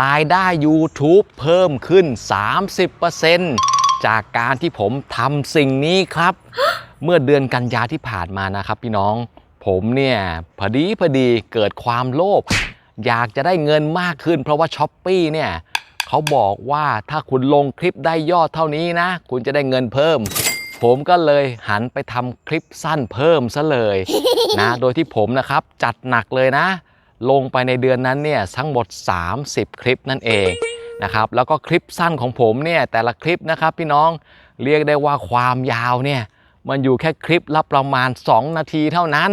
รายได้ YouTube เพิ่มขึ้น 30%จากการที่ผมทำสิ่งนี้ครับ เมื่อเดือนกันยาที่ผ่านมานะครับพี่น้อง ผมเนี่ยพอดีพอดีเกิดความโลภอยากจะได้เงินมากขึ้น เพราะว่าช้อปปีเนี่ยเขาบอกว่าถ้าคุณลงคลิปได้ยอดเท่านี้นะ คุณจะได้เงินเพิ่ม ผมก็เลยหันไปทำคลิปสั้นเพิ่มซะเลยนะ โดยที่ผมนะครับจัดหนักเลยนะ ลงไปในเดือนนั้นเนี่ยทั้งหมด 30 คลิปนั่นเองนะครับแล้วก็คลิปสั้นของผมเนี่ยแต่ละคลิปนะครับพี่น้องเรียกได้ว่าความยาวเนี่ยมันอยู่แค่คลิปละประมาณ 2 นาทีเท่านั้น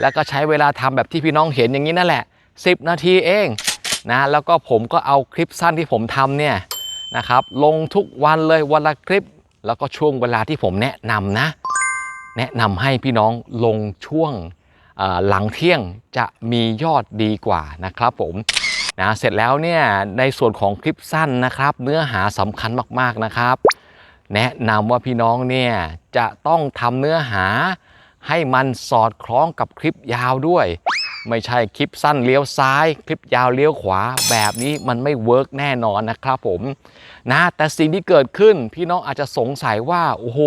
แล้วก็ใช้เวลาทำแบบที่พี่น้องเห็นอย่างนี้นั่นแหละ 10 นาทีเองนะแล้วก็ผมก็เอาคลิปสั้นที่ผมทำเนี่ยนะครับลงทุกวันเลยวันละคลิป แล้วก็ช่วงเวลาที่ผมแนะนำนะ แนะนำให้พี่น้องลงช่วง หลังเที่ยงจะมียอดดีกว่านะครับผมนะเสร็จแล้วเนี่ยในส่วนของคลิปสั้นนะครับ เนื้อหาสำคัญมากๆนะครับ แนะนำว่าพี่น้องเนี่ยจะต้องทำเนื้อหาให้มันสอดคล้องกับคลิปยาวด้วย ไม่ใช่คลิปสั้นเลี้ยวซ้าย คลิปยาวเลี้ยวขวาแบบนี้มันไม่เวิร์กแน่นอนนะครับผมนะแต่สิ่งที่เกิดขึ้นพี่น้องอาจจะสงสัยว่า โอ้โห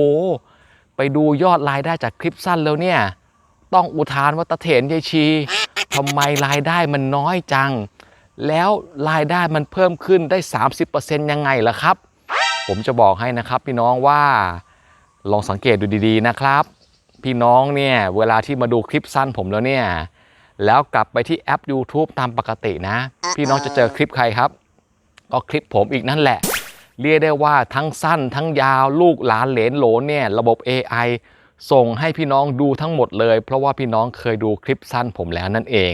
ไปดูยอดรายได้จากคลิปสั้นแล้วเนี่ย ต้องอุทานว่าตะเถนยายชีทำไมรายได้มันน้อยจัง แล้วรายได้มันเพิ่มขึ้นได้ 30%ยังไงล่ะครับ ผมจะบอกให้นะครับพี่น้องว่าลองสังเกตดูดีๆนะครับ พี่น้องเนี่ยเวลาที่มาดูคลิปสั้นผมแล้วเนี่ยแล้วกลับไปที่แอป YouTube ตามปกตินะ พี่น้องจะเจอคลิปใครครับ ก็คลิปผมอีกนั่นแหละ เรียกได้ว่าทั้งสั้นทั้งยาวลูกหลานเหลนโหลนเนี่ยระบบ AI ส่งให้พี่น้องดูทั้งหมดเลย เพราะว่าพี่น้องเคยดูคลิปสั้นผมแล้วนั่นเอง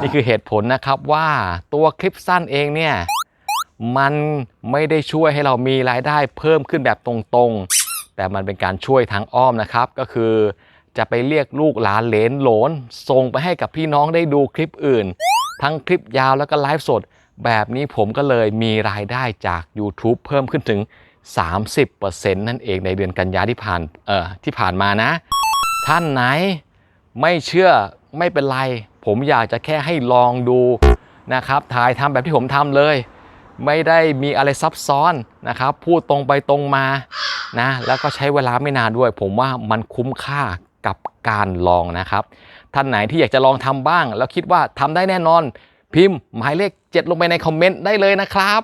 นี่คือเหตุผลนะครับว่าตัวคลิปสั้นเองเนี่ยมันไม่ได้ช่วยให้เรามีรายได้เพิ่มขึ้นแบบตรงๆ แต่มันเป็นการช่วยทางอ้อมนะครับ ก็คือจะไปเรียกลูกหลานเลนโหลนส่งไปให้กับพี่น้องได้ดูคลิปอื่น ทั้งคลิปยาวแล้วก็ไลฟ์สด แบบนี้ผมก็เลยมีรายได้จาก YouTube เพิ่มขึ้นถึง 30%นั่นเองในเดือนกันยาที่ผ่านเอ่อที่ผ่านมานะ ท่านไหนไม่เชื่อไม่เป็นไร ผมอยากจะแค่ให้ลองดูนะครับถ่ายทำแบบที่ผมทำเลย ไม่ได้มีอะไรซับซ้อนนะครับ พูดตรงไปตรงมานะแล้วก็ใช้เวลาไม่นานด้วย ผมว่ามันคุ้มค่ากับการลองนะครับ ท่านไหนที่อยากจะลองทำบ้าง แล้วคิดว่าทำได้แน่นอน พิมพ์หมายเลข 7 ลงไปในคอมเมนต์ได้เลยนะครับ